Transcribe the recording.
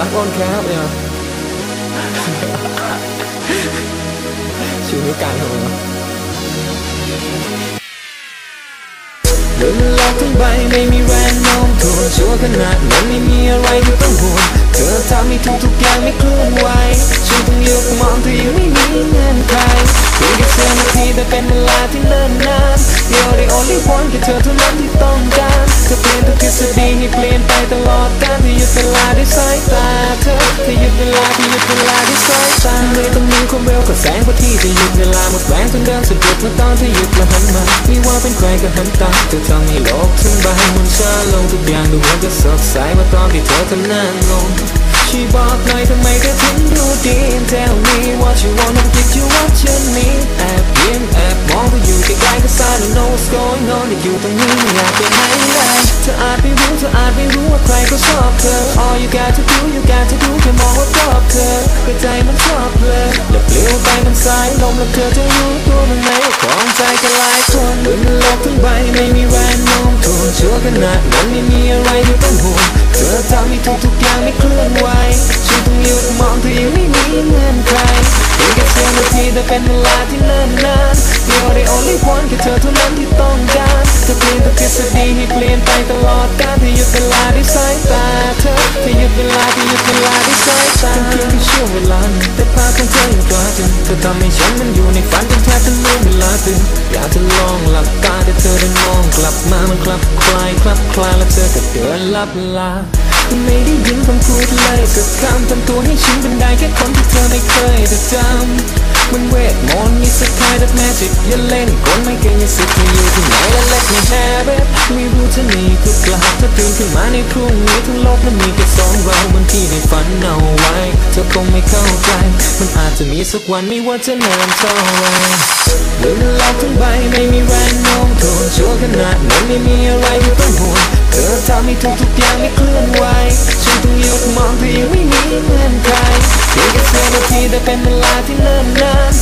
รักอ้อนแคบเนี่ยชูนิ้วกลางทำไมวะโดนมันหลอกทั้งใบไม่มีแรงโน้มถ่วงชั่วขนาดนั้นไม่มีอะไรที่ต้องห่วงเธอทำให้ทุกทุกอย่างไม่เคลื่อนไหวฉันต้องยุดมองเธอยังไม่มีเงื่อนไขเพียงแค่เสี้ยวนาทีแต่เป็นเวลาที่เนิ่นนาน You're the only one แค่เธอเท่านั้นที่ต้องการเธอเปลี่ยนทุกทฤษฎีให้เปลี่ยนไปตลอด ลที่หยุดเวลาด้วยสายตาเธอที่หยุดเวลาที่หยุดเวลาด้วยสายตาไม่ต้องมีความเร็วกับแสงพอที่จะหยุดเวลาหมดแรงจนเดินสะดุดเมื่อตอนที่หยุดแล้วหันมาไม่ว่าเป็นใครก็หันตามเธอทำให้โลกทั้งใบมันช้าลงทุกอย่างดูเหมือนจะสดใสเมื่อตอนที่เธอทำหน้างง ช่วยบอกหน่อยทำไมเธอถึงดูดี Tell me what you want I'm give you what you need แอบยิ้มแอบมองเธออยู่ใกล้ๆก็ I don't know what's going on แต่อยู่ตรงนี้ไม่อยากเป็นไฮไลท์เธออาจไม่รู้เธออาจไม่รู้ว่าใครก็ชอบเธอ All you got to do you got to do แค่มองว่ารอบเธอก็ใจมันชอบเลยแล้วปลิวไปมันสายลมแล้วเธอจะรู้ตัวมันไหมว่าของใจกันหลายคนบนโลกทั้งใบไม่มีแรงโน้มถ่วงชั่วขนาดนั้นไม่มีอะไรที่ต้อง ทุกทุกๆอย่างไม่เคลื่อนไหวฉันต้องหยุดมองเธอยังไม่มีเงื่อนไขเพียงแค่เสี้ยวนาทีแต่เป็นเวลาที่เนิ่นนาน You're the only one แค่เธอเท่านั้นที่ต้องการเธอเปลี่ยนทุกทฤษฎีให้เปลี่ยนไปตลอดกาลที่หยุดเวลาด้วยสายตาเธอที่หยุดเวลาที่หยุดเวลาด้วยสายตาเพียงแค่ช่วงเวลาแต่ภาพของเธออยังกลาจนเธอทำให้ฉันมันอยู่ในฝันจนแทบจะลืมเวลาตื่นอยากจะลองหลับตาแต่เธอได้มองกลับมามันคลับคลายคลับคลายแล้วเธอก็เดินลับลา ไม่ได้ยินคำพูดเลยกับคำทำตัวให้ฉันเป็นได้แค่คนที่เธอไม่เคยจะจำมันเวทมนต์มีสไตล์แบบแมจิกอย่าเล่นกลไม่เก่งอย่าสิทธิ์ที่อยู่ที่ไหนและเล็กไม่แฮร์บไม่รู้จะหนีทุกกลับถ้าตื่นขึ้นมาในพรุ่งนี้ทั้งโลกนั้นมีแค่สองเราบางที่ได้ฝันเอาไว้เธอคงไม่เข้าใจ มันอาจจะมีสักวันไม่ว่าจะนานเท่าไหรเดินโลกทั้งใบไม่มีแรงโน้มถ่วงชั่วขนาดนั้นไม่มีอะไรที่ต้องห่วง เธอทำให้ทุกทุกๆอย่างไม่เคลื่อนไหวฉันต้องหยุดมองเธอยังไม่มีเงื่อนไขเพียงแค่เสี้ยวนาทีแต่เป็นเวลาที่เนิ่นนาน